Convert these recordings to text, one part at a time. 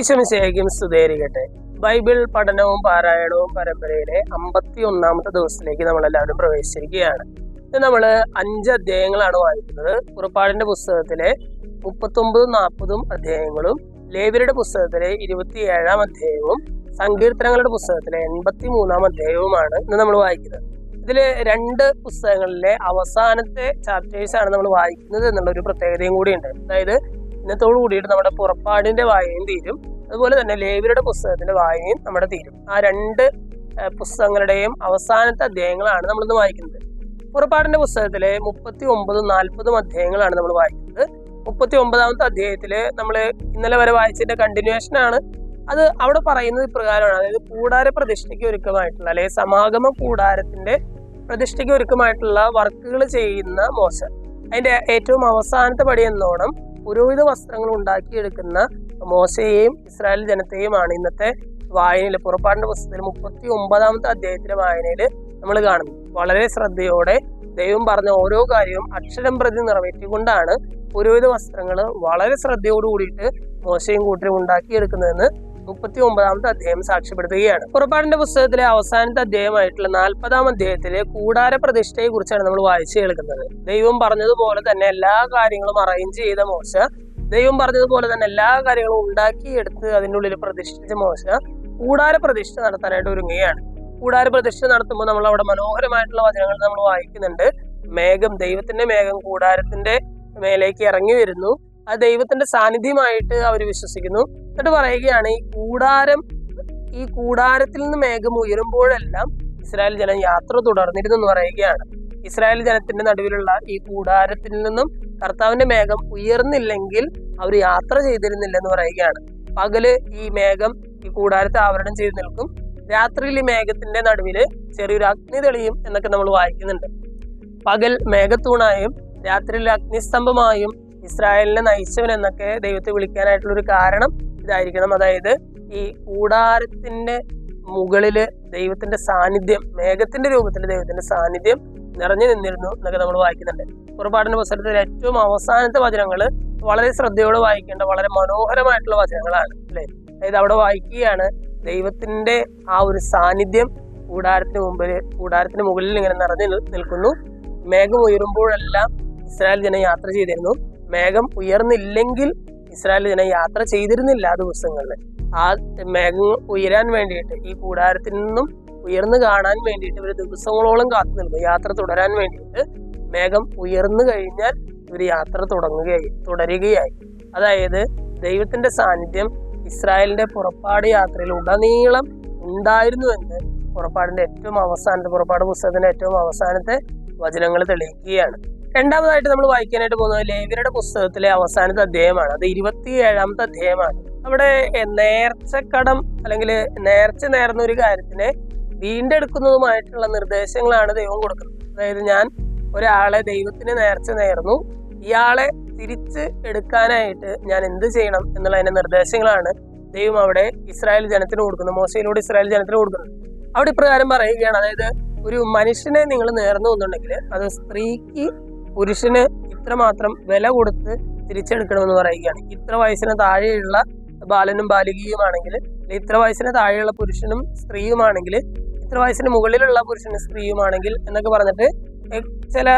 ഈശ്വമിശേഖ്യം സ്തുതേരികട്ടെ Bible പഠനവും പാരായണവും പരമ്പരയിലെ അമ്പത്തി ഒന്നാമത്തെ ദിവസത്തിലേക്ക് നമ്മൾ എല്ലാവരും പ്രവേശിച്ചിരിക്കുകയാണ്. ഇത് നമ്മൾ അഞ്ച് അധ്യായങ്ങളാണ് വായിക്കുന്നത്. പുറപ്പാടിന്റെ പുസ്തകത്തിലെ മുപ്പത്തൊമ്പതും നാൽപ്പതും അധ്യായങ്ങളും ലേവരുടെ പുസ്തകത്തിലെ ഇരുപത്തിയേഴാം അധ്യായവും സങ്കീർത്തനങ്ങളുടെ പുസ്തകത്തിലെ എൺപത്തി മൂന്നാം അധ്യായവുമാണ് ഇന്ന് നമ്മൾ വായിക്കുന്നത്. ഇതിൽ രണ്ട് പുസ്തകങ്ങളിലെ അവസാനത്തെ ചാപ്റ്റേഴ്സ് ആണ് നമ്മൾ വായിക്കുന്നത് എന്നുള്ള ഒരു പ്രത്യേകതയും കൂടിയുണ്ട് അതായത് ഇന്നത്തോടു കൂടിയിട്ട് നമ്മുടെ പുറപ്പാടിന്റെ വായനയും തീരും. അതുപോലെ തന്നെ ലേവിയുടെ പുസ്തകത്തിന്റെ വായനയും നമ്മുടെ തീരും. ആ രണ്ട് പുസ്തകങ്ങളുടെയും അവസാനത്തെ അധ്യായങ്ങളാണ് നമ്മൾ ഇന്ന് വായിക്കുന്നത്. പുറപ്പാടിന്റെ പുസ്തകത്തിലെ മുപ്പത്തി ഒമ്പതും നാൽപ്പതും അധ്യായങ്ങളാണ് നമ്മൾ വായിക്കുന്നത്. മുപ്പത്തി ഒമ്പതാമത്തെ അധ്യായത്തിൽ നമ്മൾ ഇന്നലെ വരെ വായിച്ചതിന്റെ കണ്ടിന്യൂഷൻ ആണ്. അത് അവിടെ പറയുന്നത് ഇപ്രകാരമാണ്. അതായത് കൂടാര പ്രതിഷ്ഠയ്ക്ക് ഒരുക്കമായിട്ടുള്ള അല്ലെങ്കിൽ സമാഗമ കൂടാരത്തിന്റെ പ്രതിഷ്ഠയ്ക്ക് ഒരുക്കമായിട്ടുള്ള വർക്കുകൾ ചെയ്യുന്ന മോശ. അതിന്റെ ഏറ്റവും അവസാനത്തെ പടി എന്നോണം പുരോഹിത വസ്ത്രങ്ങൾ ഉണ്ടാക്കിയെടുക്കുന്ന മോശയെയും ഇസ്രായേൽ ജനത്തെയുമാണ് ഇന്നത്തെ വായനയിൽ പുറപ്പാടിന്റെ പുസ്തകത്തിൽ മുപ്പത്തി ഒമ്പതാമത്തെ അധ്യായത്തിലെ വായനയിൽ നമ്മൾ കാണുന്നത്. വളരെ ശ്രദ്ധയോടെ ദൈവം പറഞ്ഞ ഓരോ കാര്യവും അക്ഷരം പ്രതി നിറവേറ്റിക്കൊണ്ടാണ് പുരോഹിത വസ്ത്രങ്ങൾ വളരെ ശ്രദ്ധയോടു കൂടിയിട്ട് മോശയും കൂട്ടരും ഉണ്ടാക്കിയെടുക്കുന്നതെന്ന് മുപ്പത്തി ഒമ്പതാമത്തെ അധ്യായം സാക്ഷ്യപ്പെടുത്തുകയാണ്. പുറപ്പാടിന്റെ പുസ്തകത്തിലെ അവസാനത്തെ അധ്യായമായിട്ടുള്ള നാൽപ്പതാം അധ്യായത്തിലെ കൂടാര പ്രതിഷ്ഠയെ കുറിച്ചാണ് നമ്മൾ വായിച്ചു കേൾക്കുന്നത്. ദൈവം പറഞ്ഞതുപോലെ തന്നെ എല്ലാ കാര്യങ്ങളും അറേഞ്ച് ചെയ്ത മോശ. ദൈവം പറഞ്ഞതുപോലെ തന്നെ എല്ലാ കാര്യങ്ങളും ഉണ്ടാക്കിയെടുത്ത് അതിന്റെ ഉള്ളിൽ പ്രതിഷ്ഠിച്ച മോശ കൂടാര പ്രതിഷ്ഠ നടത്താനായിട്ട് ഒരുങ്ങുകയാണ്. കൂടാര പ്രതിഷ്ഠ നടത്തുമ്പോൾ നമ്മൾ അവിടെ മനോഹരമായിട്ടുള്ള വചനങ്ങൾ നമ്മൾ വായിക്കുന്നുണ്ട്. മേഘം ദൈവത്തിന്റെ മേഘം കൂടാരത്തിന്റെ മേലേക്ക് ഇറങ്ങി വരുന്നു. ആ ദൈവത്തിന്റെ സാന്നിധ്യമായിട്ട് അവർ വിശ്വസിക്കുന്നു. എന്നിട്ട് പറയുകയാണ് ഈ കൂടാരം ഈ കൂടാരത്തിൽ നിന്ന് മേഘം ഉയരുമ്പോഴെല്ലാം ഇസ്രായേൽ ജനം യാത്ര തുടർന്നിരുന്നു എന്ന് പറയുകയാണ്. ഇസ്രായേൽ ജനത്തിന്റെ നടുവിലുള്ള ഈ കൂടാരത്തിൽ നിന്നും കർത്താവിന്റെ മേഘം ഉയർന്നില്ലെങ്കിൽ അവർ യാത്ര ചെയ്തിരുന്നില്ല എന്ന് പറയുകയാണ്. പകൽ ഈ മേഘം ഈ കൂടാരത്തെ ആവരണം ചെയ്ത് നിൽക്കും. രാത്രിയിൽ ഈ മേഘത്തിന്റെ നടുവിൽ ചെറിയൊരു അഗ്നി തെളിയും എന്നൊക്കെ നമ്മൾ വായിക്കുന്നുണ്ട്. പകൽ മേഘത്തൂണായും രാത്രിയിൽ അഗ്നിസ്തംഭമായും ഇസ്രായേലിനെ നയിച്ചവൻ എന്നൊക്കെ ദൈവത്തെ വിളിക്കാനായിട്ടുള്ള ഒരു കാരണം ഇതായിരിക്കണം. അതായത് ഈ കൂടാരത്തിന്റെ മുകളിൽ ദൈവത്തിന്റെ സാന്നിധ്യം മേഘത്തിന്റെ രൂപത്തിൽ ദൈവത്തിന്റെ സാന്നിധ്യം നിറഞ്ഞു നിന്നിരുന്നു എന്നൊക്കെ നമ്മൾ വായിക്കുന്നുണ്ട്. പുറപ്പാടിന്റെ പുസ്തകത്തിൽ ഏറ്റവും അവസാനത്തെ വചനങ്ങൾ വളരെ ശ്രദ്ധയോടെ വായിക്കേണ്ട വളരെ മനോഹരമായിട്ടുള്ള വചനങ്ങളാണ് അല്ലെ? അതായത് അവിടെ വായിക്കുകയാണ് ദൈവത്തിന്റെ ആ ഒരു സാന്നിധ്യം കൂടാരത്തിന് മുമ്പിൽ കൂടാരത്തിന് മുകളിൽ ഇങ്ങനെ നിറഞ്ഞു നിൽ- നിൽക്കുന്നു. മേഘം ഉയരുമ്പോഴെല്ലാം ഇസ്രായേൽ ജനം യാത്ര ചെയ്തിരുന്നു. മേഘം ഉയർന്നില്ലെങ്കിൽ ഇസ്രായേൽ ജനം യാത്ര ചെയ്തിരുന്നില്ല ആ ദിവസങ്ങളിൽ. ആ മേഘം ഉയരാൻ വേണ്ടിയിട്ട് ഈ കൂടാരത്തിൽ നിന്നും ഉയർന്നു കാണാൻ വേണ്ടിയിട്ട് ഇവർ ദിവസങ്ങളോളം കാത്തു നിൽക്കും യാത്ര തുടരാൻ വേണ്ടിയിട്ട് മേഘം ഉയർന്നു കഴിഞ്ഞാൽ ഇവർ യാത്ര തുടങ്ങുകയായി തുടരുകയായി. അതായത് ദൈവത്തിന്റെ സാന്നിധ്യം ഇസ്രായേലിന്റെ പുറപ്പാട് യാത്രയിൽ ഉടനീളം ഉണ്ടായിരുന്നു ഉണ്ടായിരുന്നുവെന്ന് പുറപ്പാടിന്റെ ഏറ്റവും അവസാനത്തെ പുറപ്പാട് പുസ്തകത്തിന്റെ ഏറ്റവും അവസാനത്തെ വചനങ്ങൾ തെളിയിക്കുകയാണ്. രണ്ടാമതായിട്ട് നമ്മൾ വായിക്കാനായിട്ട് പോകുന്നത് ലേവ്യരുടെ പുസ്തകത്തിലെ അവസാനത്തെ അധ്യായമാണ്. അത് ഇരുപത്തി ഏഴാമത്തെ അധ്യായമാണ്. അവിടെ നേർച്ചക്കടം അല്ലെങ്കിൽ നേർച്ച നേർന്ന ഒരു കാര്യത്തിനെ വീണ്ടെടുക്കുന്നതുമായിട്ടുള്ള നിർദ്ദേശങ്ങളാണ് ദൈവം കൊടുക്കുന്നത്. അതായത് ഞാൻ ഒരാളെ ദൈവത്തിന് നേർച്ച നേർന്നു. ഇയാളെ തിരിച്ച് എടുക്കാനായിട്ട് ഞാൻ എന്ത് ചെയ്യണം എന്നുള്ള അതിന്റെ നിർദ്ദേശങ്ങളാണ് ദൈവം അവിടെ ഇസ്രായേൽ ജനത്തിന് കൊടുക്കുന്നത്. മോശയിലൂടെ ഇസ്രായേൽ ജനത്തിന് കൊടുക്കുന്നത്. അവിടെ ഇപ്രകാരം പറയുകയാണ്. അതായത് ഒരു മനുഷ്യനെ നിങ്ങൾ നേർന്നു എന്നുണ്ടെങ്കിൽ അത് സ്ത്രീക്ക് പുരുഷന് ഇത്രമാത്രം വില കൊടുത്ത് തിരിച്ചെടുക്കണമെന്ന് പറയുകയാണ്. ഇത്ര വയസ്സിന് താഴെയുള്ള ബാലനും ബാലികയുമാണെങ്കിൽ ഇത്ര വയസ്സിന് താഴെയുള്ള പുരുഷനും സ്ത്രീയുമാണെങ്കിൽ ഇത്ര വയസ്സിന് മുകളിലുള്ള പുരുഷനും സ്ത്രീയുമാണെങ്കിൽ എന്നൊക്കെ പറഞ്ഞിട്ട് ചില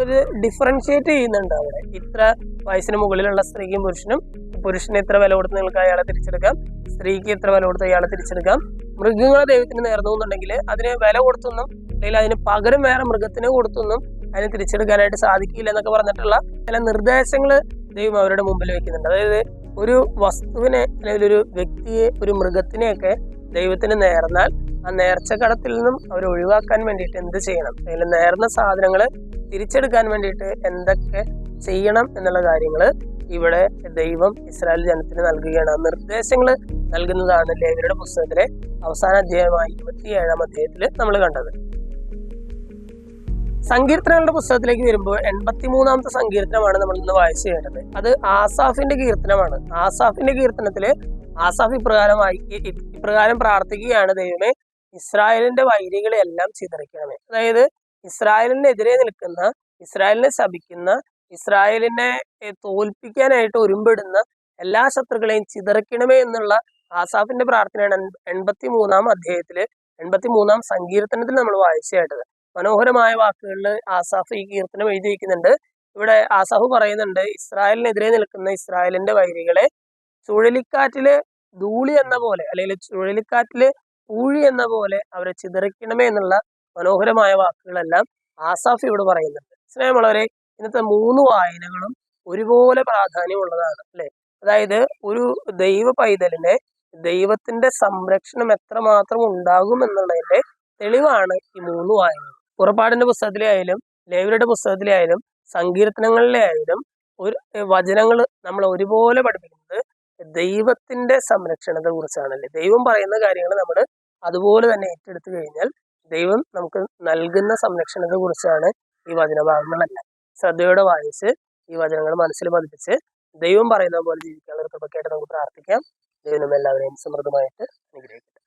ഒരു ഡിഫറൻഷിയേറ്റ് ചെയ്യുന്നുണ്ട് അവിടെ. ഇത്ര വയസ്സിന് മുകളിലുള്ള സ്ത്രീക്കും പുരുഷനും പുരുഷന് ഇത്ര വില കൊടുത്ത് നിങ്ങൾക്ക് അയാളെ തിരിച്ചെടുക്കാം സ്ത്രീക്ക് ഇത്ര വില കൊടുത്ത് അയാളെ തിരിച്ചെടുക്കാം. മൃഗങ്ങളെ ദൈവത്തിന് നേർന്നു എന്നുണ്ടെങ്കിൽ അതിന് വില കൊടുത്തൊന്നും അല്ലെങ്കിൽ അതിന് പകരം വേറെ മൃഗത്തിന് കൊടുത്തൊന്നും അതിന് തിരിച്ചെടുക്കാനായിട്ട് സാധിക്കില്ല എന്നൊക്കെ പറഞ്ഞിട്ടുള്ള ചില നിർദ്ദേശങ്ങൾ ദൈവം അവരുടെ മുമ്പിൽ വെക്കുന്നുണ്ട്. അതായത് ഒരു വസ്തുവിനെ അല്ലെങ്കിൽ ഒരു വ്യക്തിയെ ഒരു മൃഗത്തിനെയൊക്കെ ദൈവത്തിന് നേർന്നാൽ ആ നേർച്ചക്കടത്തിൽ നിന്നും അവർ ഒഴിവാക്കാൻ വേണ്ടിയിട്ട് എന്ത് ചെയ്യണം? അതിൽ നേർന്ന സാധനങ്ങൾ തിരിച്ചെടുക്കാൻ വേണ്ടിയിട്ട് എന്തൊക്കെ ചെയ്യണം എന്നുള്ള കാര്യങ്ങൾ ഇവിടെ ദൈവം ഇസ്രായേൽ ജനത്തിന് നൽകുകയാണ്. നിർദ്ദേശങ്ങൾ നൽകുന്നതാണ് ലേവരുടെ പുസ്തകത്തിലെ അവസാന അധ്യായമായ ഇരുപത്തി ഏഴാം അധ്യായത്തിൽ നമ്മൾ കണ്ടത്. സങ്കീർത്തനങ്ങളുടെ പുസ്തകത്തിലേക്ക് വരുമ്പോൾ എൺപത്തിമൂന്നാമത്തെ സങ്കീർത്തനമാണ് നമ്മൾ ഇന്ന് വായിച്ചു കേട്ടത്. അത് ആസാഫിന്റെ കീർത്തനമാണ്. ആസാഫിന്റെ കീർത്തനത്തിൽ ആസാഫ് ഇപ്രകാരം വായിക്ക ഇപ്രകാരം പ്രാർത്ഥിക്കുകയാണ് ദൈവമേ ഇസ്രായേലിന്റെ വൈരികളെ എല്ലാം ചിതറിക്കണമേ. അതായത് ഇസ്രായേലിനെതിരെ നിൽക്കുന്ന ഇസ്രായേലിനെ ശപിക്കുന്ന ഇസ്രായേലിനെ തോൽപ്പിക്കാനായിട്ട് ഒരുമ്പെടുന്ന എല്ലാ ശത്രുക്കളെയും ചിതറിക്കണമേ എന്നുള്ള ആസാഫിന്റെ പ്രാർത്ഥനയാണ് എൺപത്തി മൂന്നാം അധ്യായത്തിൽ എൺപത്തി മൂന്നാം സങ്കീർത്തനത്തിൽ നമ്മൾ വായിച്ചായിട്ടത് മനോഹരമായ വാക്കുകളിൽ ആസാഫ് ഈ കീർത്തനം എഴുതി വയ്ക്കുന്നുണ്ട് ഇവിടെ ആസാഫ് പറയുന്നുണ്ട് ഇസ്രായേലിനെതിരെ നിൽക്കുന്ന ഇസ്രായേലിന്റെ വൈരികളെ ചുഴലിക്കാറ്റിൽ ധൂളി എന്ന പോലെ അല്ലെങ്കിൽ ചുഴലിക്കാറ്റിൽ പൂഴി എന്ന പോലെ അവരെ ചിതറിക്കണമേ എന്നുള്ള മനോഹരമായ വാക്കുകളെല്ലാം ആസാഫ് ഇവിടെ പറയുന്നുണ്ട്. സ്നേഹമുള്ളവരെ ഇന്നത്തെ മൂന്ന് വായനകളും ഒരുപോലെ പ്രാധാന്യമുള്ളതാണ് അല്ലെ? അതായത് ഒരു ദൈവ പൈതലിനെ ദൈവത്തിന്റെ സംരക്ഷണം എത്രമാത്രം ഉണ്ടാകും എന്നുള്ളതിന്റെ തെളിവാണ് ഈ മൂന്ന് വായനകൾ. പുറപ്പാടിന്റെ പുസ്തകത്തിലെ ആയാലും ലേവരുടെ പുസ്തകത്തിലെ ആയാലും സങ്കീർത്തനങ്ങളിലെ ആയാലും ഒരു വചനങ്ങൾ നമ്മൾ ഒരുപോലെ പഠിപ്പിക്കുന്നത് ദൈവത്തിന്റെ സംരക്ഷണത്തെ കുറിച്ചാണല്ലേ. ദൈവം പറയുന്ന കാര്യങ്ങൾ നമ്മൾ അതുപോലെ തന്നെ ഏറ്റെടുത്തു കഴിഞ്ഞാൽ ദൈവം നമുക്ക് നൽകുന്ന സംരക്ഷണത്തെ കുറിച്ചാണ് ഈ വചനഭാഗങ്ങളെല്ലാം. ശ്രദ്ധയോടെ വായിച്ച് ഈ വചനങ്ങൾ മനസ്സിൽ പതിപ്പിച്ച് ദൈവം പറയുന്ന പോലെ ജീവിക്കാനുള്ള കൃപക്കായിട്ട് നമുക്ക് പ്രാർത്ഥിക്കാം. ദൈവം നമ്മെ എല്ലാവരെയും സമൃദ്ധമായിട്ട് അനുഗ്രഹിക്കട്ടെ.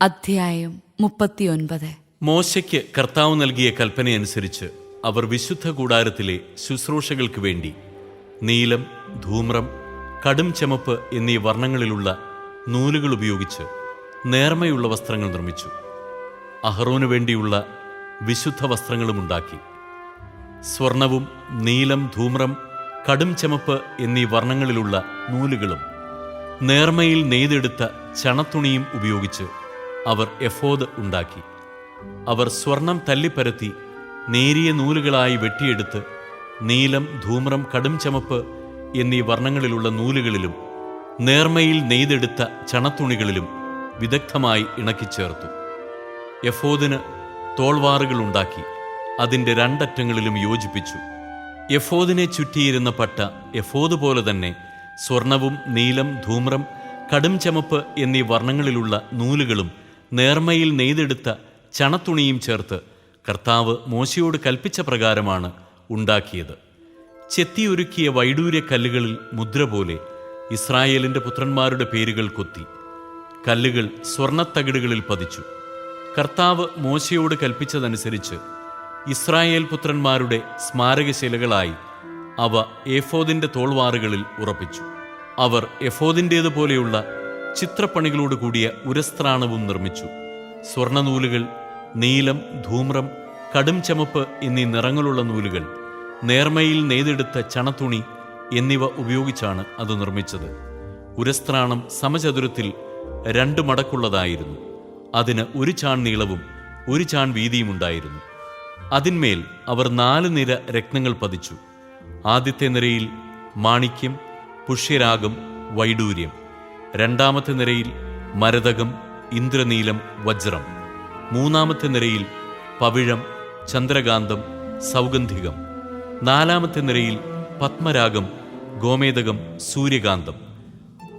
അധ്യായം മുപ്പത്തിയൊൻപത്. മോശയ്ക്ക് കർത്താവ് നൽകിയ കൽപ്പനയനുസരിച്ച് അവർ വിശുദ്ധ കൂടാരത്തിലെ ശുശ്രൂഷകൾക്ക് വേണ്ടി നീലം ധൂമ്രം കടും ചമപ്പ് എന്നീ വർണങ്ങളിലുള്ള നൂലുകൾ ഉപയോഗിച്ച് നേർമയുള്ള വസ്ത്രങ്ങൾ നിർമ്മിച്ചു. അഹ്റോനു വേണ്ടിയുള്ള വിശുദ്ധ വസ്ത്രങ്ങളും ഉണ്ടാക്കി. സ്വർണവും നീലം ധൂമ്രം കടും ചമപ്പ് എന്നീ വർണങ്ങളിലുള്ള നൂലുകളും നേർമയിൽ നെയ്തെടുത്ത ചണത്തുണിയും ഉപയോഗിച്ച് അവർ എഫോദ് ഉണ്ടാക്കി. അവർ സ്വർണം തല്ലിപ്പരത്തി നേരിയ നൂലുകളായി വെട്ടിയെടുത്ത് നീലം ധൂമ്രം കടും ചമപ്പ് എന്നീ വർണങ്ങളിലുള്ള നൂലുകളിലും നേർമയിൽ നെയ്തെടുത്ത ചണത്തുണികളിലും വിദഗ്ധമായി ഇണക്കി ചേർത്തു യഫോദിന് തോൾവാറുകളുണ്ടാക്കി അതിന്റെ രണ്ടറ്റങ്ങളിലും യോജിപ്പിച്ചു. യഫോദിനെ ചുറ്റിയിരുന്ന പട്ട യഫോദ് പോലെ തന്നെ സ്വർണവും നീലം ധൂമ്രം കടും ചമപ്പ് എന്നീ വർണങ്ങളിലുള്ള നൂലുകളും നേർമയിൽ നെയ്തെടുത്ത ചണത്തുണിയും ചേർത്ത് കർത്താവ് മോശയോട് കൽപ്പിച്ച പ്രകാരമാണ് ഉണ്ടാക്കിയത്. ചെത്തിയൊരുക്കിയ വൈഡൂര്യ കല്ലുകളിൽ മുദ്ര പോലെ ഇസ്രായേലിന്റെ പുത്രന്മാരുടെ പേരുകൾ കൊത്തി. കല്ലുകൾ സ്വർണത്തകിടുകളിൽ പതിച്ചു. കർത്താവ് മോശയോട് കൽപ്പിച്ചതനുസരിച്ച് ഇസ്രായേൽ പുത്രന്മാരുടെ സ്മാരകശിലകളായി അവ എഫോദിന്റെ തോൾവാറുകളിൽ ഉറപ്പിച്ചു. അവർ എഫോദിന്റേതുപോലെയുള്ള ചിത്രപ്പണികളോട് കൂടിയ ഉരസ്ത്രാണവും നിർമ്മിച്ചു. സ്വർണനൂലുകൾ നീലം ധൂമ്രം കടും ചമപ്പ് എന്നീ നിറങ്ങളുള്ള നൂലുകൾ നേർമയിൽ നെയ്തെടുത്ത ചണത്തുണി എന്നിവ ഉപയോഗിച്ചാണ് അത് നിർമ്മിച്ചത്. ഉരസ്ത്രാണം സമചതുരത്തിൽ രണ്ട് മടക്കുള്ളതായിരുന്നു. അതിന് ഒരു ചാൺ നീളവും ഒരു ചാൺ വീതിയും ഉണ്ടായിരുന്നു. അതിന്മേൽ അവർ നാല് നിര രത്നങ്ങൾ പതിച്ചു. ആദ്യത്തെ നിരയിൽ മാണിക്യം പുഷ്യരാഗം വൈഡൂര്യം. രണ്ടാമത്തെ നിരയിൽ മരതകം ഇന്ദ്രനീലം വജ്രം. മൂന്നാമത്തെ നിരയിൽ പവിഴം ചന്ദ്രകാന്തം സൗഗന്ധികം. നാലാമത്തെ നിരയിൽ പത്മരാഗം ഗോമേതകം സൂര്യകാന്തം.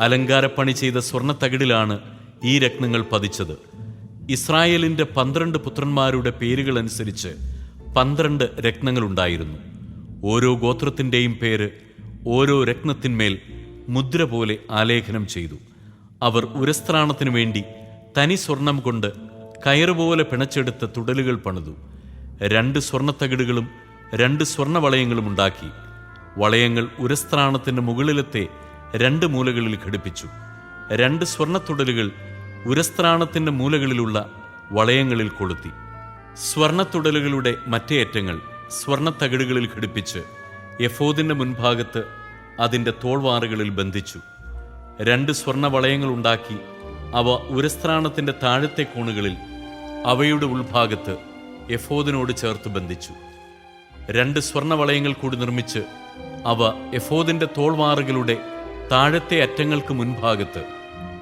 അലങ്കാരപ്പണി ചെയ്ത സ്വർണത്തകിടിലാണ് ഈ രത്നങ്ങൾ പതിച്ചത്. ഇസ്രായേലിന്റെ പന്ത്രണ്ട് പുത്രന്മാരുടെ പേരുകളനുസരിച്ച് പന്ത്രണ്ട് രത്നങ്ങളുണ്ടായിരുന്നു. ഓരോ ഗോത്രത്തിന്റെയും പേര് ഓരോ രത്നത്തിന്മേൽ മുദ്ര പോലെ ആലേഖനം ചെയ്തു. അവർ ഉരസ്ത്രാണത്തിനു വേണ്ടി തനി സ്വർണം കൊണ്ട് കയറുപോലെ പിണച്ചെടുത്ത തുടലുകൾ പണിതു. രണ്ട് സ്വർണത്തകിടുകളും രണ്ട് സ്വർണവളയങ്ങളും ഉണ്ടാക്കി. വളയങ്ങൾ ഉരസ്ത്രാണത്തിന്റെ മുകളിലത്തെ രണ്ട് മൂലകളിൽ ഘടിപ്പിച്ചു. രണ്ട് സ്വർണത്തുടലുകൾ ഉരസ്ത്രാണത്തിന്റെ മൂലകളിലുള്ള വളയങ്ങളിൽ കൊളുത്തി. സ്വർണത്തുടലുകളുടെ മറ്റേ അറ്റങ്ങൾ സ്വർണത്തകിടുകളിൽ ഘടിപ്പിച്ച് യഫോദിന്റെ മുൻഭാഗത്ത് അതിന്റെ തോൾവാറുകളിൽ ബന്ധിച്ചു. രണ്ട് സ്വർണവളയങ്ങൾ ഉണ്ടാക്കി അവ ഉരസ്ത്രാണത്തിന്റെ താഴത്തെ കോണുകളിൽ അവയുടെ ഉൾഭാഗത്ത് എഫോദിനോട് ചേർത്ത് ബന്ധിച്ചു. രണ്ട് സ്വർണവളയങ്ങൾ കൂടി നിർമ്മിച്ച് അവ എഫോദിന്റെ തോൾവാറുകളുടെ താഴത്തെ അറ്റങ്ങൾക്ക് മുൻഭാഗത്ത്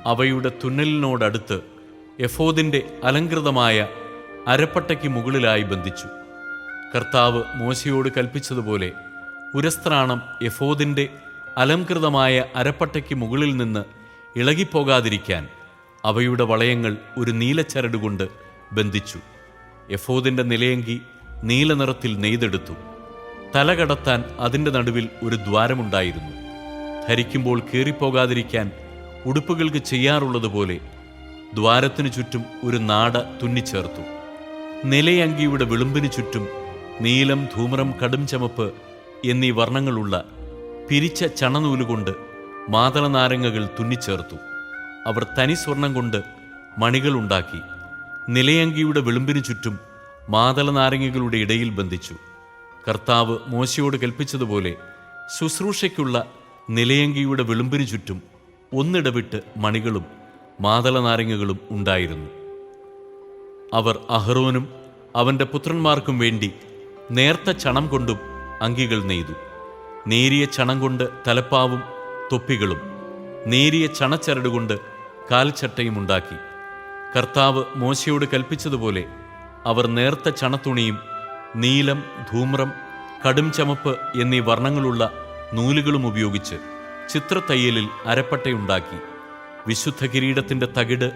അവയുടെ തുന്നലിനോടടുത്ത് എഫോദിന്റെ അലങ്കൃതമായ അരപ്പട്ടയ്ക്ക് മുകളിലായി ബന്ധിച്ചു. കർത്താവ് മോശയോട് കൽപ്പിച്ചതുപോലെ ഉരസ്ത്രാണം എഫോദിന്റെ അലംകൃതമായ അരപ്പട്ടയ്ക്ക് മുകളിൽ നിന്ന് ഇളകിപ്പോകാതിരിക്കാൻ അവയുടെ വളയങ്ങൾ ഒരു നീലച്ചരടുകൊണ്ട് ബന്ധിച്ചു. എഫോദിന്റെ നിലയങ്കി നീലനിറത്തിൽ നെയ്തെടുത്തു. തല കടത്താൻ അതിന്റെ നടുവിൽ ഒരു ദ്വാരമുണ്ടായിരുന്നു. ധരിക്കുമ്പോൾ കീറിപ്പോകാതിരിക്കാൻ ഉടുപ്പുകൾക്ക് ചെയ്യാറുള്ളതുപോലെ ദ്വാരത്തിനു ചുറ്റും ഒരു നാട തുന്നിച്ചേർത്തു. നിലയങ്കിയുടെ വിളുമ്പിനു ചുറ്റും നീലം ധൂമ്രം കടും ചമപ്പ് എന്നീ വർണങ്ങളുള്ള പിരിച്ച ചണനൂലുകൊണ്ട് മാതളനാരങ്ങകൾ തുന്നിച്ചേർത്തു. അവർ തനി സ്വർണം കൊണ്ട് മണികളുണ്ടാക്കി നിലയങ്കിയുടെ വിളുമ്പിനു ചുറ്റും മാതള നാരങ്ങകളുടെ ഇടയിൽ ബന്ധിച്ചു. കർത്താവ് മോശയോട് കൽപ്പിച്ചതുപോലെ ശുശ്രൂഷയ്ക്കുള്ള നിലയങ്കിയുടെ വിളുമ്പിനു ചുറ്റും ഒന്നിടവിട്ട് മണികളും മാതള നാരങ്ങകളും ഉണ്ടായിരുന്നു. അവർ അഹ്റോനും അവന്റെ പുത്രന്മാർക്കും വേണ്ടി നേർത്ത ചണം കൊണ്ടും അങ്കികൾ നെയ്തു. നേരിയ ചണം കൊണ്ട് തലപ്പാവും തൊപ്പികളും നേരിയ ചണച്ചരട് കൊണ്ട് കാൽച്ചട്ടയും ഉണ്ടാക്കി. കർത്താവ് മോശയോട് കൽപ്പിച്ചതുപോലെ അവർ നേർത്ത ചണത്തുണിയും നീലം ധൂമ്രം കടും ചമപ്പ് എന്നീ വർണങ്ങളുള്ള നൂലുകളും ഉപയോഗിച്ച് ചിത്രത്തയ്യലിൽ അരപ്പട്ടയുണ്ടാക്കി. വിശുദ്ധ കിരീടത്തിന്റെ തകിട്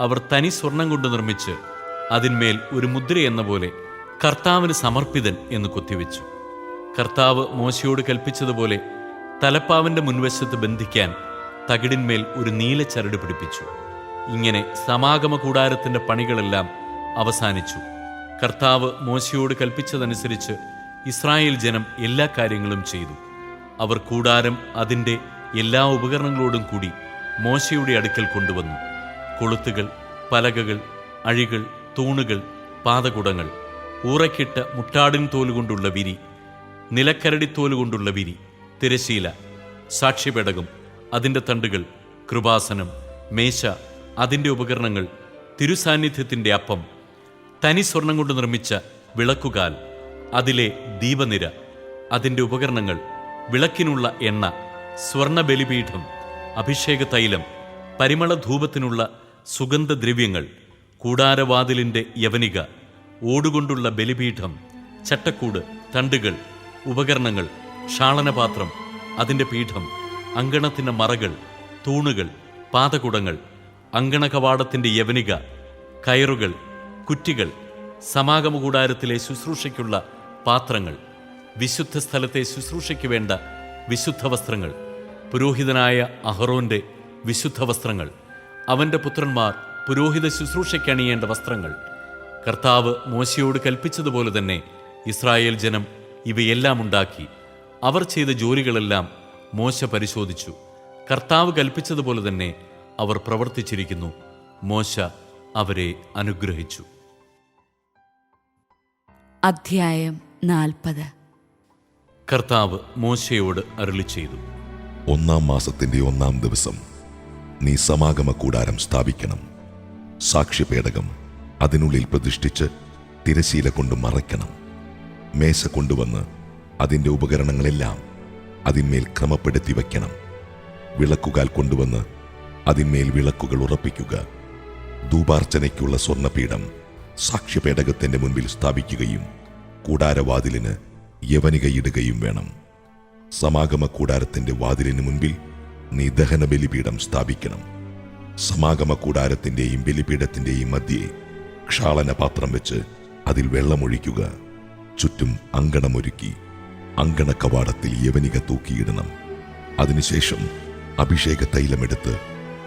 അവർ തനി സ്വർണം കൊണ്ട് നിർമ്മിച്ച് അതിന്മേൽ ഒരു മുദ്ര എന്ന പോലെ കർത്താവിന് സമർപ്പിതൻ എന്ന് കൊത്തിവെച്ചു. കർത്താവ് മോശയോട് കൽപ്പിച്ചതുപോലെ തലപ്പാവിന്റെ മുൻവശത്ത് ബന്ധിക്കാൻ തകിടിന്മേൽ ഒരു നീല ചരട് പിടിപ്പിച്ചു. ഇങ്ങനെ സമാഗമ കൂടാരത്തിന്റെ പണികളെല്ലാം അവസാനിച്ചു. കർത്താവ് മോശയോട് കൽപ്പിച്ചതനുസരിച്ച് ഇസ്രായേൽ ജനം എല്ലാ കാര്യങ്ങളും ചെയ്തു. അവർ കൂടാരം അതിന്റെ എല്ലാ ഉപകരണങ്ങളോടും കൂടി മോശയുടെ അടുക്കൽ കൊണ്ടുവന്നു. കൊളുത്തുകൾ പലകകൾ അഴികൾ തൂണുകൾ പാതകുടങ്ങൾ ഊറക്കിട്ട മുട്ടാടിൻ തോലുകൊണ്ടുള്ള വിരി നിലക്കരടിത്തോൽ കൊണ്ടുള്ള വിരി തിരശീല സാക്ഷ്യപേടകം അതിന്റെ തണ്ടുകൾ കൃപാസനം മേശ അതിന്റെ ഉപകരണങ്ങൾ തിരുസാന്നിധ്യത്തിന്റെ അപ്പം തനി സ്വർണം കൊണ്ട് നിർമ്മിച്ച വിളക്കുകാൽ അതിലെ ദീപനിര അതിന്റെ ഉപകരണങ്ങൾ വിളക്കിനുള്ള എണ്ണ സ്വർണ ബലിപീഠം അഭിഷേക തൈലം പരിമള ധൂപത്തിനുള്ള സുഗന്ധദ്രവ്യങ്ങൾ കൂടാരവാതിലിന്റെ യവനിക ഓടുകൊണ്ടുള്ള ബലിപീഠം ചട്ടക്കൂട് തണ്ടുകൾ ഉപകരണങ്ങൾ ഷാളനപാത്രം അതിന്റെ പീഠം അങ്കണത്തിന്റെ മറകൾ തൂണുകൾ പാതകുടങ്ങൾ അങ്കണ കവാടത്തിന്റെ യവനിക കയറുകൾ കുറ്റികൾ സമാഗമ കൂടാരത്തിലെ ശുശ്രൂഷയ്ക്കുള്ള പാത്രങ്ങൾ വിശുദ്ധ സ്ഥലത്തെ ശുശ്രൂഷയ്ക്ക് വേണ്ട വിശുദ്ധ വസ്ത്രങ്ങൾ പുരോഹിതനായ അഹറോന്റെ വിശുദ്ധ വസ്ത്രങ്ങൾ അവന്റെ പുത്രന്മാർ പുരോഹിത ശുശ്രൂഷയ്ക്കണിയേണ്ട വസ്ത്രങ്ങൾ. കർത്താവ് മോശയോട് കൽപ്പിച്ചതുപോലെ തന്നെ ഇസ്രായേൽ ജനം ഇവയെല്ലാം ഉണ്ടാക്കി. അവർ ചെയ്ത ജോലികളെല്ലാം മോശ പരിശോധിച്ചു. കർത്താവ് കൽപ്പിച്ചതുപോലെ തന്നെ അവർ പ്രവർത്തിച്ചിരിക്കുന്നു. മോശ അവരെ അനുഗ്രഹിച്ചു. അധ്യായം നാൽപ്പത്. കർത്താവ് മോശയോട് അരുളി ചെയ്തു. ഒന്നാം മാസത്തിന്റെ ഒന്നാം ദിവസം നീ സമാഗമ കൂടാരം സ്ഥാപിക്കണം. സാക്ഷ്യപേടകം അതിനുള്ളിൽ പ്രതിഷ്ഠിച്ച് തിരശീല കൊണ്ട് മറയ്ക്കണം. മേശ കൊണ്ടുവന്ന് അതിന്റെ ഉപകരണങ്ങളെല്ലാം അതിന്മേൽ ക്രമപ്പെടുത്തി വയ്ക്കണം. വിളക്കുകാൽ കൊണ്ടുവന്ന് അതിന്മേൽ വിളക്കുകൾ ഉറപ്പിക്കുക. ധൂപാർച്ചനയ്ക്കുള്ള സ്വർണപീഠം സാക്ഷ്യപേടകത്തിന്റെ മുൻപിൽ സ്ഥാപിക്കുകയും കൂടാരവാതിലിന് യവനികയിടുകയും വേണം. സമാഗമ കൂടാരത്തിന്റെ വാതിലിന് മുൻപിൽ നീ ദഹന ബലിപീഠം സ്ഥാപിക്കണം. സമാഗമ കൂടാരത്തിന്റെയും ബലിപീഠത്തിന്റെയും മധ്യേ ക്ഷാളന പാത്രം വെച്ച് അതിൽ വെള്ളമൊഴിക്കുക. ചുറ്റും അങ്കണമൊരുക്കി അങ്കണ കവാടത്തിൽ യവനിക തൂക്കിയിടണം. അതിനുശേഷം അഭിഷേക തൈലമെടുത്ത്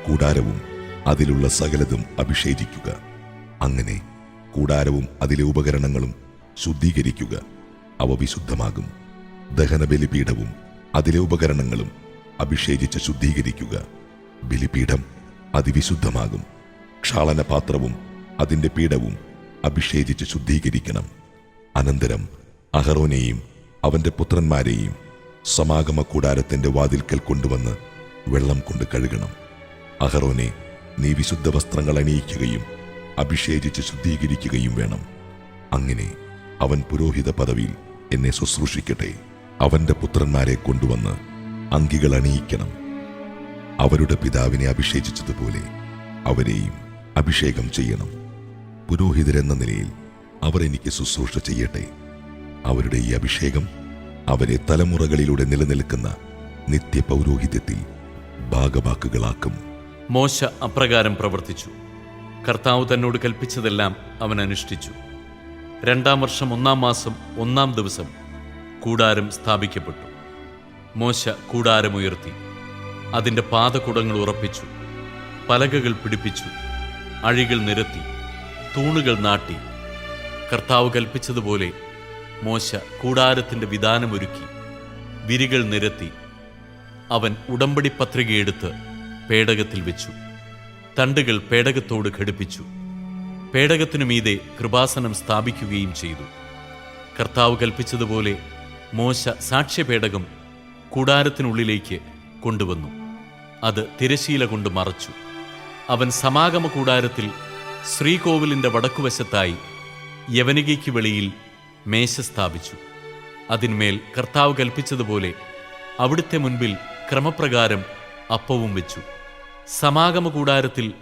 കൂടാരവും അതിലുള്ള സകലതും അഭിഷേചിക്കുക. അങ്ങനെ കൂടാരവും അതിലെ ഉപകരണങ്ങളും ശുദ്ധീകരിക്കുക. അവ വിശുദ്ധമാകും. ദഹന ബലിപീഠവും അതിലെ ഉപകരണങ്ങളും അഭിഷേചിച്ച് ശുദ്ധീകരിക്കുക. ബലിപീഠം അതിവിശുദ്ധമാകും. ക്ഷാളന പാത്രവും അതിന്റെ പീഠവും അഭിഷേചിച്ച് ശുദ്ധീകരിക്കണം. അനന്തരം അഹറോനെയും അവന്റെ പുത്രന്മാരെയും സമാഗമ കൂടാരത്തിന്റെ വാതിൽക്കൽ കൊണ്ടുവന്ന് വെള്ളം കൊണ്ട് കഴുകണം. അഹറോനെ നീ വിശുദ്ധ വസ്ത്രങ്ങൾ അണിയിക്കുകയും അഭിഷേചിച്ച് ശുദ്ധീകരിക്കുകയും വേണം. അങ്ങനെ അവൻ പുരോഹിത പദവിയിൽ എന്നെ ശുശ്രൂഷിക്കട്ടെ. അവന്റെ പുത്രന്മാരെ കൊണ്ടുവന്ന് അങ്കികൾ അണിയിക്കണം. അവരുടെ പിതാവിനെ അഭിഷേചിച്ചതുപോലെ അവരെയും അഭിഷേകം ചെയ്യണം. പുരോഹിതരെന്ന നിലയിൽ അവർ എനിക്ക് ശുശ്രൂഷ ചെയ്യട്ടെ. അവരുടെ ഈ അഭിഷേകം അവരെ തലമുറകളിലൂടെ നിലനിൽക്കുന്ന നിത്യപൗരോഹിത്യത്തിൽ ഭാഗവാക്കുകളാക്കും. മോശ അപ്രകാരം പ്രവർത്തിച്ചു. കർത്താവ് തന്നോട് കൽപ്പിച്ചതെല്ലാം അവൻ അനുഷ്ഠിച്ചു. രണ്ടാം വർഷം ഒന്നാം മാസം ഒന്നാം ദിവസം കൂടാരം സ്ഥാപിക്കപ്പെട്ടു. മോശ കൂടാരമുയർത്തി അതിന്റെ പാതകുടങ്ങൾ ഉറപ്പിച്ചു. പലകകൾ പിടിപ്പിച്ചു. അഴികൾ നിരത്തി. തൂണുകൾ നാട്ടി. കർത്താവ് കൽപ്പിച്ചതുപോലെ മോശ കൂടാരത്തിന്റെ വിധാനമൊരുക്കി വിരികൾ നിരത്തി അവൻ ഉടമ്പടി പത്രികയെടുത്ത് പേടകത്തിൽ വെച്ചു തണ്ടുകൾ പേടകത്തോട് ഘടിപ്പിച്ചു പേടകത്തിനു മീതെ കൃപാസനം സ്ഥാപിക്കുകയും ചെയ്തു. കർത്താവ് കൽപ്പിച്ചതുപോലെ മോശ സാക്ഷ്യപേടകം കൂടാരത്തിനുള്ളിലേക്ക് കൊണ്ടുവന്നു. അത് തിരശീല കൊണ്ട് മറച്ചു. അവൻ സമാഗമ കൂടാരത്തിൽ ശ്രീകോവിലിന്റെ വടക്കുവശത്തായി യവനികയ്ക്ക് വെളിയിൽ മേശ സ്ഥാപിച്ചു. അതിന്മേൽ കർത്താവ് കൽപ്പിച്ചതുപോലെ അവിടുത്തെ മുൻപിൽ ക്രമപ്രകാരം അപ്പവും വെച്ചു. സമാഗമ കൂടാരത്തിൽ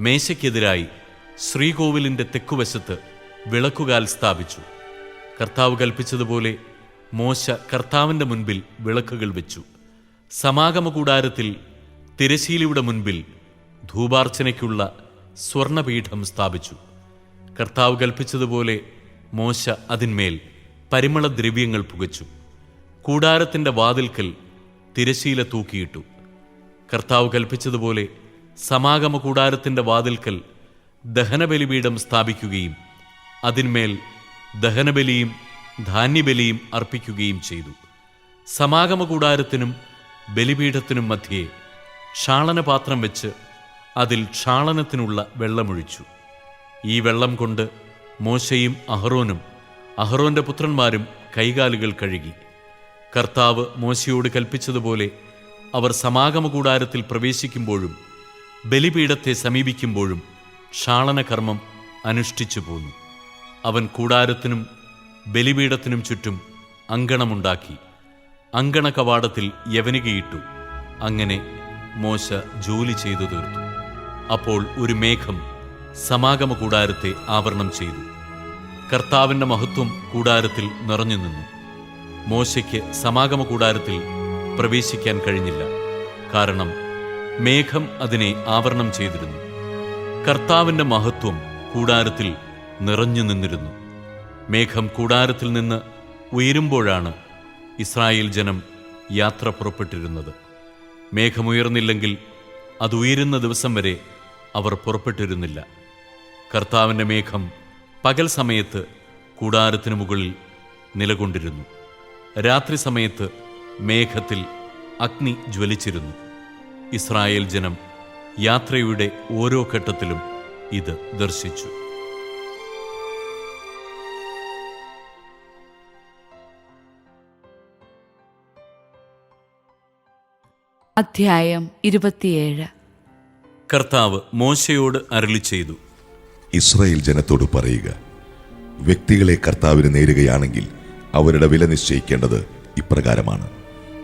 മേശയ്ക്കെതിരായി ശ്രീകോവിലിന്റെ തെക്കുവശത്ത് വിളക്കുകാൽ സ്ഥാപിച്ചു. കർത്താവ് കൽപ്പിച്ചതുപോലെ മോശ കർത്താവിന്റെ മുൻപിൽ വിളക്കുകൾ വെച്ചു. സമാഗമ കൂടാരത്തിൽ തിരശീലയുടെ മുൻപിൽ ധൂപാർച്ചനയ്ക്കുള്ള സ്വർണപീഠം സ്ഥാപിച്ചു. കർത്താവ് കൽപ്പിച്ചതുപോലെ മോശ അതിന്മേൽ പരിമളദ്രവ്യങ്ങൾ പുകച്ചു. കൂടാരത്തിന്റെ വാതിൽക്കൽ തിരശീല തൂക്കിയിട്ടു. കർത്താവ് കൽപ്പിച്ചതുപോലെ സമാഗമ കൂടാരത്തിന്റെ വാതിൽക്കൽ ദഹനബലിപീഠം സ്ഥാപിക്കുകയും അതിന്മേൽ ദഹനബലിയും ധാന്യബലിയും അർപ്പിക്കുകയും ചെയ്തു. സമാഗമ കൂടാരത്തിനും ബലിപീഠത്തിനും മധ്യേ ക്ഷാളനപാത്രം വെച്ച് അതിൽ ക്ഷാളനത്തിനുള്ള വെള്ളമൊഴിച്ചു. ഈ വെള്ളം കൊണ്ട് മോശയും അഹ്റോനും അഹ്റോന്റെ പുത്രന്മാരും കൈകാലുകൾ കഴുകി. കർത്താവ് മോശയോട് കൽപ്പിച്ചതുപോലെ അവർ സമാഗമ കൂടാരത്തിൽ പ്രവേശിക്കുമ്പോഴും ബലിപീഠത്തെ സമീപിക്കുമ്പോഴും ക്ഷാളനകർമ്മം അനുഷ്ഠിച്ചു പോന്നു. അവൻ കൂടാരത്തിനും ബലിപീഠത്തിനും ചുറ്റും അങ്കണമുണ്ടാക്കി. അങ്കണ കവാടത്തിൽ യവനികയിട്ടു. അങ്ങനെ മോശ ജോലി ചെയ്തു തീർത്തു. അപ്പോൾ ഒരു മേഘം സമാഗമ കൂടാരത്തെ ആവരണം ചെയ്തു. കർത്താവിന്റെ മഹത്വം കൂടാരത്തിൽ നിറഞ്ഞു നിന്നു. മോശയ്ക്ക് സമാഗമ കൂടാരത്തിൽ പ്രവേശിക്കാൻ കഴിഞ്ഞില്ല. കാരണം മേഘം അതിനെ ആവരണം ചെയ്തിരുന്നു. കർത്താവിന്റെ മഹത്വം കൂടാരത്തിൽ നിറഞ്ഞു നിന്നിരുന്നു. മേഘം കൂടാരത്തിൽ നിന്ന് ഉയരുമ്പോഴാണ് ഇസ്രായേൽ ജനം യാത്ര പുറപ്പെട്ടിരുന്നത്. മേഘമുയർന്നില്ലെങ്കിൽ അത് ഉയരുന്ന ദിവസം വരെ അവർ പുറപ്പെട്ടിരുന്നില്ല. കർത്താവിന്റെ മേഘം പകൽ സമയത്ത് കൂടാരത്തിന് മുകളിൽ നിലകൊണ്ടിരുന്നു. രാത്രി സമയത്ത് മേഘത്തിൽ അഗ്നി ജ്വലിച്ചിരുന്നു. ഇസ്രായേൽ ജനം യാത്രയുടെ ഓരോ ഘട്ടത്തിലും ഇത് ദർശിച്ചു. അധ്യായം ഇരുപത്തിയേഴ്. കർത്താവ് മോശയോട് അരളി ചെയ്തു ഇസ്രായേൽ ജനത്തോട് പറയുക വ്യക്തികളെ കർത്താവിന് നേരുകയാണെങ്കിൽ അവരുടെ വില നിശ്ചയിക്കേണ്ടത് ഇപ്രകാരമാണ്.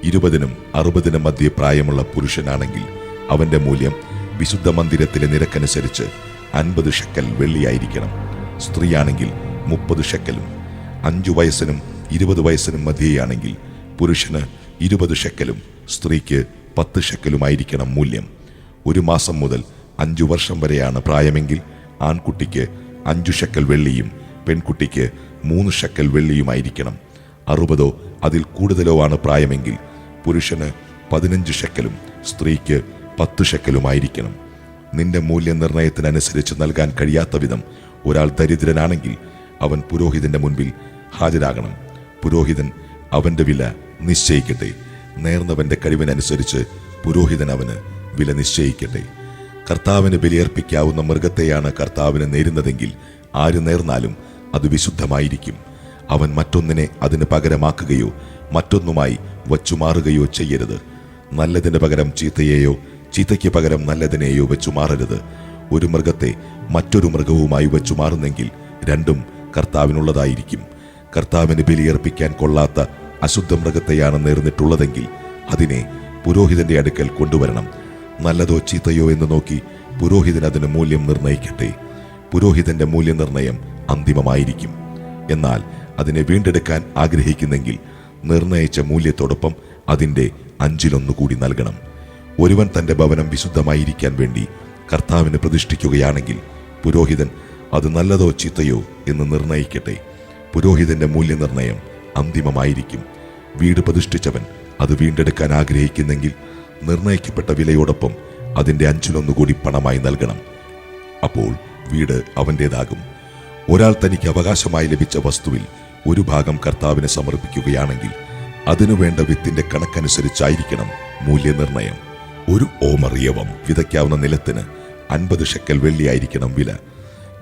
ഇരുപതിനും അറുപതിനും മധ്യ പ്രായമുള്ള പുരുഷനാണെങ്കിൽ അവന്റെ മൂല്യം വിശുദ്ധ മന്ദിരത്തിലെ നിരക്കനുസരിച്ച് അൻപത് ഷെക്കൽ വെള്ളിയായിരിക്കണം. സ്ത്രീയാണെങ്കിൽ മുപ്പത് ഷെക്കലും അഞ്ചു വയസ്സിനും ഇരുപത് വയസ്സിനും മധ്യയാണെങ്കിൽ പുരുഷന് ഇരുപത് ഷെക്കലും സ്ത്രീക്ക് പത്ത് ഷെക്കലുമായിരിക്കണം മൂല്യം. ഒരു മാസം മുതൽ അഞ്ചു വർഷം വരെയാണ് പ്രായമെങ്കിൽ ആൺകുട്ടിക്ക് അഞ്ചു ഷക്കൽ വെള്ളിയും പെൺകുട്ടിക്ക് മൂന്ന് ഷക്കൽ വെള്ളിയുമായിരിക്കണം. അറുപതോ അതിൽ കൂടുതലോ ആണ് പ്രായമെങ്കിൽ പുരുഷന് പതിനഞ്ച് ഷക്കലും സ്ത്രീക്ക് പത്ത് ഷക്കലുമായിരിക്കണം. നിന്റെ മൂല്യനിർണയത്തിനനുസരിച്ച് നൽകാൻ കഴിയാത്ത വിധം ഒരാൾ ദരിദ്രനാണെങ്കിൽ അവൻ പുരോഹിതന്റെ മുൻപിൽ ഹാജരാകണം. പുരോഹിതൻ അവന്റെ വില നിശ്ചയിക്കട്ടെ. നേർന്നവന്റെ കഴിവിനനുസരിച്ച് പുരോഹിതൻ അവന് വില നിശ്ചയിക്കട്ടെ. കർത്താവിന് ബലിയർപ്പിക്കാവുന്ന മൃഗത്തെയാണ് കർത്താവിന് നേരുന്നതെങ്കിൽ ആര് നേർന്നാലും അത് വിശുദ്ധമായിരിക്കും. അവൻ മറ്റൊന്നിനെ അതിന് പകരമാക്കുകയോ മറ്റൊന്നുമായി വച്ചുമാറുകയോ ചെയ്യരുത്. നല്ലതിന് പകരം ചീത്തയെയോ ചീത്തയ്ക്ക് പകരം നല്ലതിനെയോ വെച്ചുമാറരുത്. ഒരു മൃഗത്തെ മറ്റൊരു മൃഗവുമായി വെച്ചുമാറുന്നെങ്കിൽ രണ്ടും കർത്താവിനുള്ളതായിരിക്കും. കർത്താവിന് ബലിയർപ്പിക്കാൻ കൊള്ളാത്ത അശുദ്ധ മൃഗത്തെയാണ് നേർന്നിട്ടുള്ളതെങ്കിൽ അതിനെ പുരോഹിതന്റെ അടുക്കൽ കൊണ്ടുവരണം. നല്ലതോ ചീത്തയോ എന്ന് നോക്കി പുരോഹിതൻ അതിന് മൂല്യം നിർണയിക്കട്ടെ. പുരോഹിതന്റെ മൂല്യനിർണയം അന്തിമമായിരിക്കും. എന്നാൽ അതിനെ വീണ്ടെടുക്കാൻ ആഗ്രഹിക്കുന്നെങ്കിൽ നിർണയിച്ച മൂല്യത്തോടൊപ്പം അതിന്റെ അഞ്ചിലൊന്നുകൂടി നൽകണം. ഒരുവൻ തന്റെ ഭവനം വിശുദ്ധമായിരിക്കാൻ വേണ്ടി കർത്താവിന് പ്രതിഷ്ഠിക്കുകയാണെങ്കിൽ പുരോഹിതൻ അത് നല്ലതോ ചീത്തയോ എന്ന് നിർണയിക്കട്ടെ. പുരോഹിതന്റെ മൂല്യനിർണയം അന്തിമമായിരിക്കും. വീട് പ്രതിഷ്ഠിച്ചവൻ അത് വീണ്ടെടുക്കാൻ ആഗ്രഹിക്കുന്നെങ്കിൽ നിർണയിക്കപ്പെട്ട വിലയോടൊപ്പം അതിന്റെ അഞ്ചിലൊന്നുകൂടി പണമായി നൽകണം. അപ്പോൾ വീട് അവന്റേതാകും ഒരാൾ തനിക്ക് അവകാശമായി ലഭിച്ച വസ്തുവിൽ ഒരു ഭാഗം കർത്താവിനെ സമർപ്പിക്കുകയാണെങ്കിൽ അതിനുവേണ്ട വിത്തിന്റെ കണക്കനുസരിച്ചായിരിക്കണം മൂല്യനിർണയം. ഒരു ഓമറിയവം വിതയ്ക്കാവുന്ന നിലത്തിന് അൻപത് ഷെക്കൽ വെള്ളിയായിരിക്കണം വില.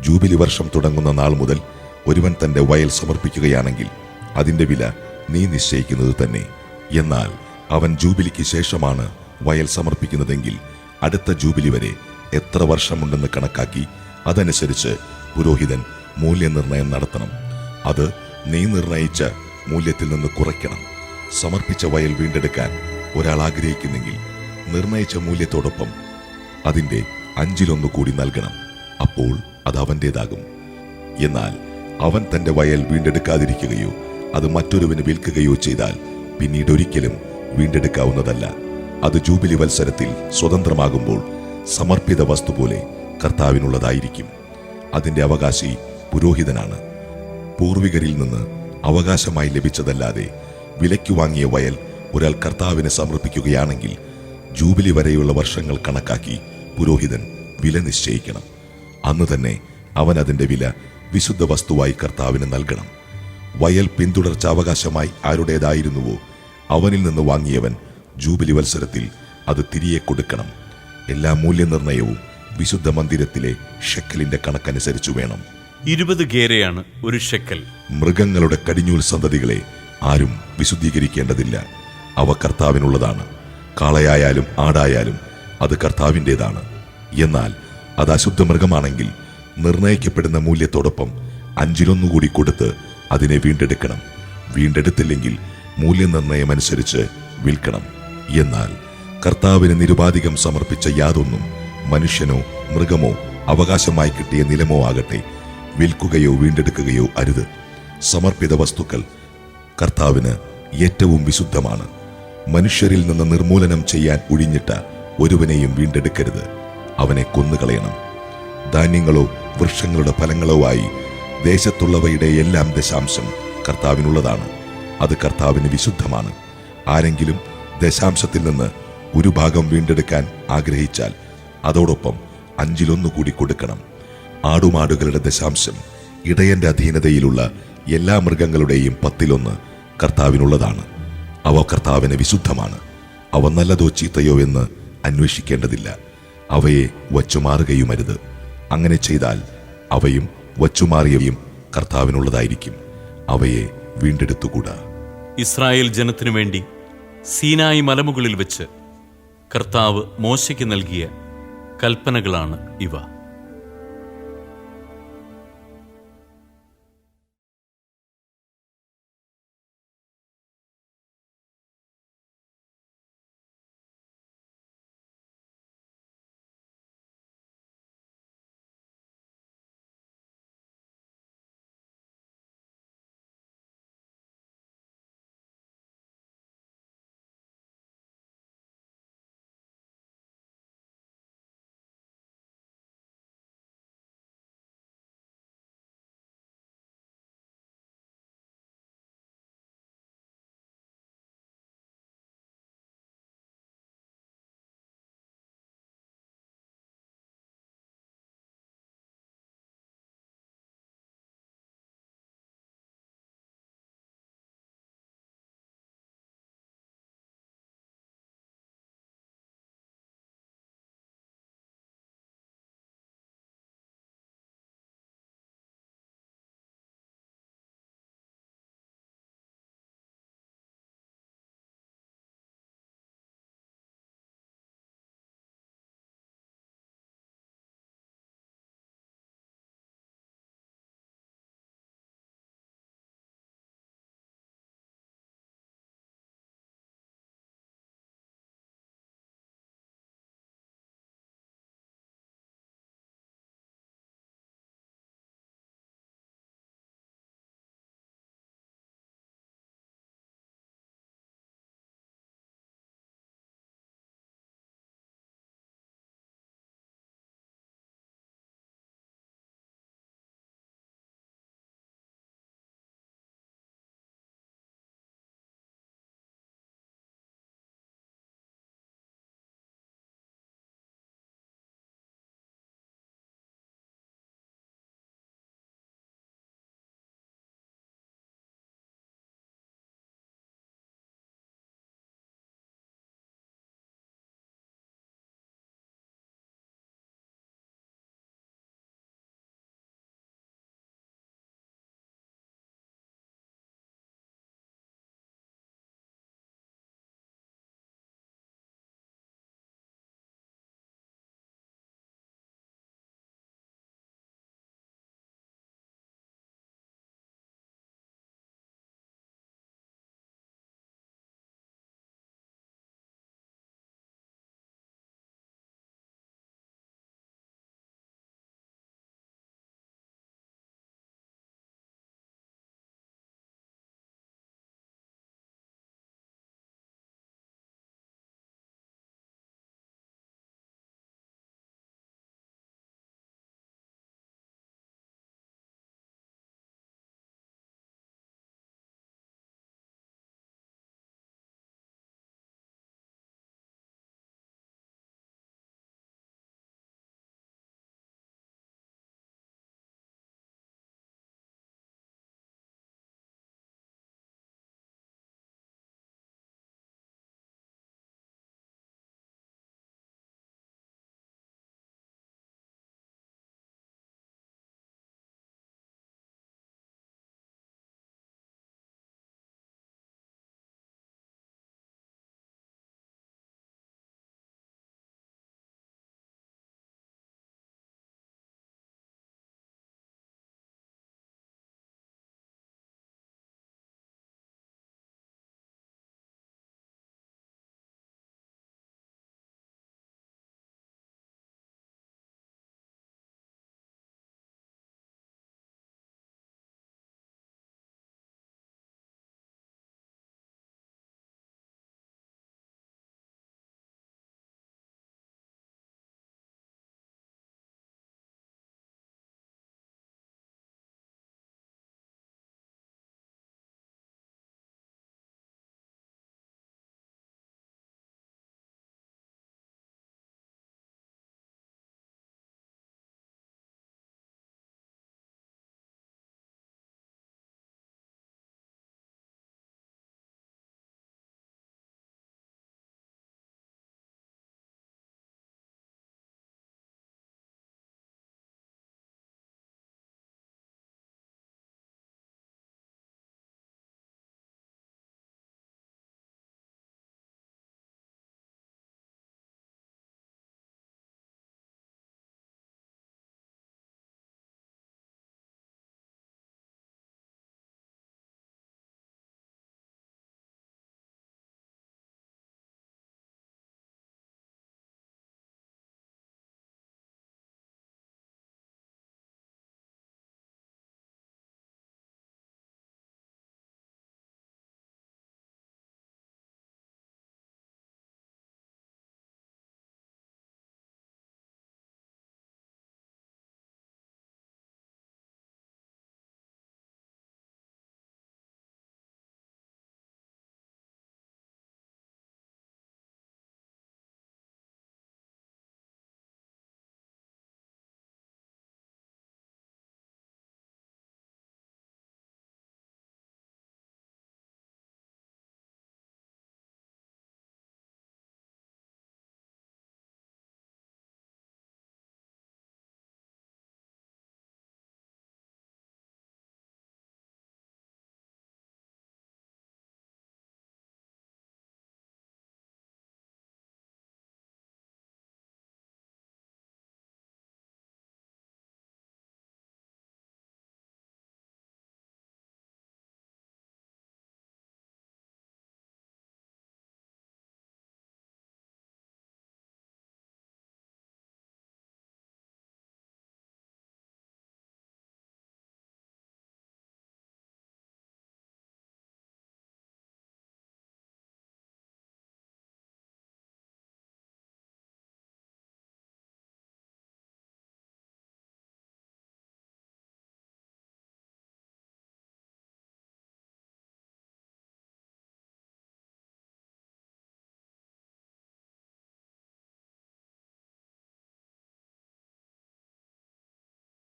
ജൂബിലി വർഷം തുടങ്ങുന്ന നാൾ മുതൽ ഒരുവൻ തന്റെ വയൽ സമർപ്പിക്കുകയാണെങ്കിൽ അതിന്റെ വില നീ നിശ്ചയിക്കുന്നത് തന്നെ. എന്നാൽ അവൻ ജൂബിലിക്ക് ശേഷമാണ് വയൽ സമർപ്പിക്കുന്നതെങ്കിൽ അടുത്ത ജൂബിലി വരെ എത്ര വർഷമുണ്ടെന്ന് കണക്കാക്കി അതനുസരിച്ച് പുരോഹിതൻ മൂല്യനിർണയം നടത്തണം. അത് നീ നിർണയിച്ച മൂല്യത്തിൽ നിന്ന് കുറയ്ക്കണം. സമർപ്പിച്ച വയൽ വീണ്ടെടുക്കാൻ ഒരാൾ ആഗ്രഹിക്കുന്നെങ്കിൽ നിർണയിച്ച മൂല്യത്തോടൊപ്പം അതിന്റെ അഞ്ചിലൊന്നു കൂടി നൽകണം. അപ്പോൾ അത് അവന്റേതാകും എന്നാൽ അവൻ തന്റെ വയൽ വീണ്ടെടുക്കാതിരിക്കുകയോ അത് മറ്റൊരുവന് വിൽക്കുകയോ ചെയ്താൽ പിന്നീട് ഒരിക്കലും വീണ്ടെടുക്കാവുന്നതല്ല. അത് ജൂബിലി വത്സരത്തിൽ സ്വതന്ത്രമാകുമ്പോൾ സമർപ്പിത വസ്തു പോലെ കർത്താവിനുള്ളതായിരിക്കും. അതിന്റെ അവകാശി പുരോഹിതനാണ്. പൂർവികരിൽ നിന്ന് അവകാശമായി ലഭിച്ചതല്ലാതെ വിലയ്ക്ക് വാങ്ങിയ വയൽ ഒരാൾ കർത്താവിന് സമർപ്പിക്കുകയാണെങ്കിൽ ജൂബിലി വരെയുള്ള വർഷങ്ങൾ കണക്കാക്കി പുരോഹിതൻ വില നിശ്ചയിക്കണം. അന്ന് തന്നെ അവൻ അതിന്റെ വില വിശുദ്ധ വസ്തുവായി കർത്താവിന് നൽകണം. വയൽ പിന്തുടർച്ച അവകാശമായി ആരുടേതായിരുന്നുവോ? അവനിൽ നിന്ന് വാങ്ങിയവൻ ജൂബിലി വത്സരത്തിൽ അത് തിരികെ കൊടുക്കണം. എല്ലാ മൂല്യനിർണയവും വിശുദ്ധ മന്ദിരത്തിലെ ഷെക്കലിന്റെ കണക്കനുസരിച്ചു വേണം. ഇരുപത് ഗേരയാണ് ഒരു ഷെക്കൽ. മൃഗങ്ങളുടെ കടിഞ്ഞൂൽ സന്തതികളെ ആരും വിശുദ്ധീകരിക്കേണ്ടതില്ല. അവ കർത്താവിനുള്ളതാണ്. കാളയായാലും ആടായാലും അത് കർത്താവിന്റെതാണ് എന്നാൽ അത് അശുദ്ധ മൃഗമാണെങ്കിൽ നിർണയിക്കപ്പെടുന്ന മൂല്യത്തോടൊപ്പം അഞ്ചിലൊന്നുകൂടി കൊടുത്ത് അതിനെ വീണ്ടെടുക്കണം. വീണ്ടെടുത്തില്ലെങ്കിൽ മൂല്യനിർണയമനുസരിച്ച് വിൽക്കണം. എന്നാൽ കർത്താവിന് നിരുപാധികം സമർപ്പിച്ച യാതൊന്നും മനുഷ്യനോ മൃഗമോ അവകാശമായി കിട്ടിയ നിലമോ ആകട്ടെ വിൽക്കുകയോ വീണ്ടെടുക്കുകയോ അരുത്. സമർപ്പിത വസ്തുക്കൾ കർത്താവിന് ഏറ്റവും വിശുദ്ധമാണ്. മനുഷ്യരിൽ നിന്ന് നിർമൂലനം ചെയ്യാൻ ഒഴിഞ്ഞിട്ട ഒരുവനെയും വീണ്ടെടുക്കരുത്. അവനെ കൊന്നുകളയണം. ധാന്യങ്ങളോ വൃക്ഷങ്ങളുടെ ഫലങ്ങളോ ആയി ദേശത്തുള്ളവയുടെ എല്ലാം ദശാംശം കർത്താവിനുള്ളതാണ്. അത് കർത്താവിന് വിശുദ്ധമാണ്. ആരെങ്കിലും ദശാംശത്തിൽ നിന്ന് ഒരു ഭാഗം വീണ്ടെടുക്കാൻ ആഗ്രഹിച്ചാൽ അതോടൊപ്പം അഞ്ചിലൊന്നു കൂടി കൊടുക്കണം. ആടുമാടുകളുടെ ദശാംശം ഇടയന്റെ അധീനതയിലുള്ള എല്ലാ മൃഗങ്ങളുടെയും പത്തിലൊന്ന് കർത്താവിനുള്ളതാണ്. അവ കർത്താവിന് വിശുദ്ധമാണ്. അവ നല്ലതോ ചീത്തയോ എന്ന് അന്വേഷിക്കേണ്ടതില്ല. അവയെ വച്ചുമാറുകയുമരുത്. അങ്ങനെ ചെയ്താൽ അവയും വച്ചുമാറിയവയും കർത്താവിനുള്ളതായിരിക്കും. അവയെ വീണ്ടെടുത്തുകൂടാ. ഇസ്രായേൽ ജനത്തിനു വേണ്ടി സീനായി മലമുകളിൽ വെച്ച് കർത്താവ് മോശയ്ക്ക് നൽകിയ കൽപ്പനകളാണ് ഇവ.